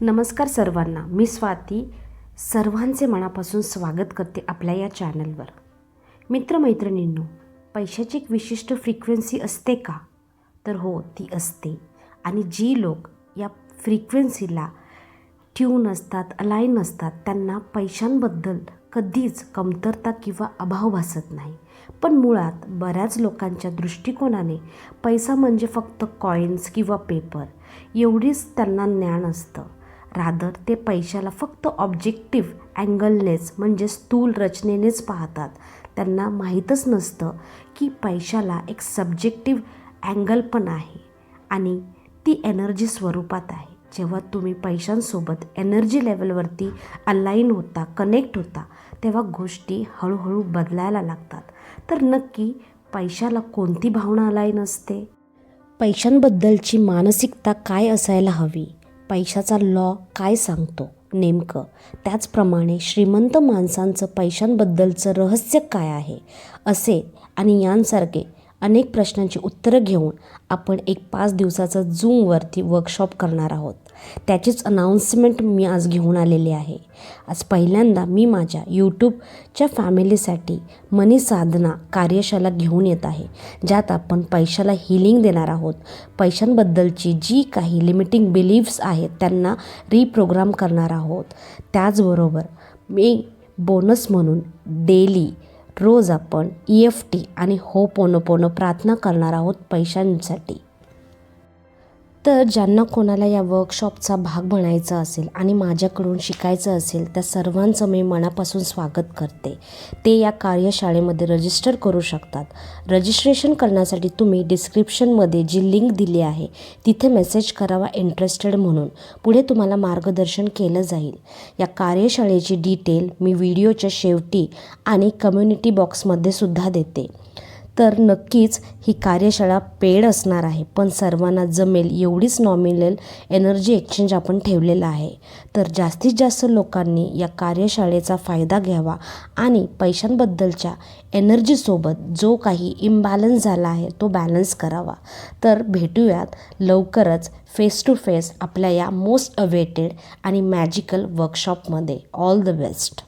नमस्कार सर्वांना. मी स्वाती. सर्वांचे मनापासून स्वागत करते आपल्या या चॅनलवर. मित्रमैत्रिणींनो पैशाची एक विशिष्ट फ्रिक्वेन्सी असते का? तर हो ती असते. आणि जी लोक या फ्रिक्वेन्सीला ट्यून असतात अलाईन असतात त्यांना पैशांबद्दल कधीच कमतरता किंवा अभाव भासत नाही. पण मुळात बऱ्याच लोकांच्या दृष्टिकोनाने पैसा म्हणजे फक्त कॉईन्स किंवा पेपर एवढीच त्यांना ज्ञान असतं. रादर ते पैशाला फक्त ऑब्जेक्टिव्ह अँगलनेच म्हणजे स्थूल रचनेनेच पाहतात. त्यांना माहीतच नसतं की पैशाला एक सब्जेक्टिव्ह अँगल पण आहे आणि ती एनर्जी स्वरूपात आहे. जेव्हा तुम्ही पैशांसोबत एनर्जी लेवलवरती अलाईन होता कनेक्ट होता तेव्हा गोष्टी हळूहळू बदलायला लागतात. तर नक्की पैशाला कोणती भावना अलाईन असते? पैशांबद्दलची मानसिकता काय असायला हवी? पैशाचा लॉ काय सांगतो? नेमकं त्याचप्रमाणे श्रीमंत माणसांचं पैशांबद्दलचं रहस्य काय आहे? असे आणि यांसारखे अनेक प्रश्नांची उत्तरं घेऊन आपण एक पाच दिवसाचा झूमवरती वर्कशॉप करणार आहोत. त्याचीच अनाऊन्समेंट मी आज घेऊन आलेली आहे. आज पहिल्यांदा मी माझ्या यूट्यूबच्या फॅमिलीसाठी मनी साधना कार्यशाला घेऊन येत आहे. ज्यात आपण पैशाला हिलिंग देणार आहोत. पैशांबद्दलची जी काही लिमिटिंग बिलीव्स आहेत त्यांना रिप्रोग्राम करणार आहोत. त्याचबरोबर मी बोनस म्हणून डेली रोज आपण ई एफ टी आणि हो पोनो प्रार्थना करणार आहोत पैशांसाठी. तर ज्यांना कोणाला या वर्कशॉपचा भाग बनायचा असेल आणि माझ्याकडून शिकायचं असेल त्या सर्वांचं मी मनापासून स्वागत करते. ते या कार्यशाळेमध्ये रजिस्टर करू शकतात. रजिस्ट्रेशन करण्यासाठी तुम्ही डिस्क्रिप्शनमध्ये जी लिंक दिली आहे तिथे मेसेज करावा इंटरेस्टेड म्हणून. पुढे तुम्हाला मार्गदर्शन केलं जाईल. या कार्यशाळेची डिटेल मी व्हिडिओच्या शेवटी आणि कम्युनिटी बॉक्समध्ये सुद्धा देते. तर नक्कीच ही कार्यशाळा पेड असणार आहे. पण सर्वांना जमेल एवढीच नॉमिनल एनर्जी एक्सचेंज आपण ठेवलेला आहे. तर जास्तीत जास्त लोकांनी या कार्यशाळेचा फायदा घ्यावा आणि पैशांबद्दलच्या एनर्जीसोबत जो काही इम्बॅलन्स झाला आहे तो बॅलन्स करावा. तर भेटूयात लवकरच फेस टू फेस आपल्या या मोस्ट अवेटेड आणि मॅजिकल वर्कशॉपमध्ये ऑल द बेस्ट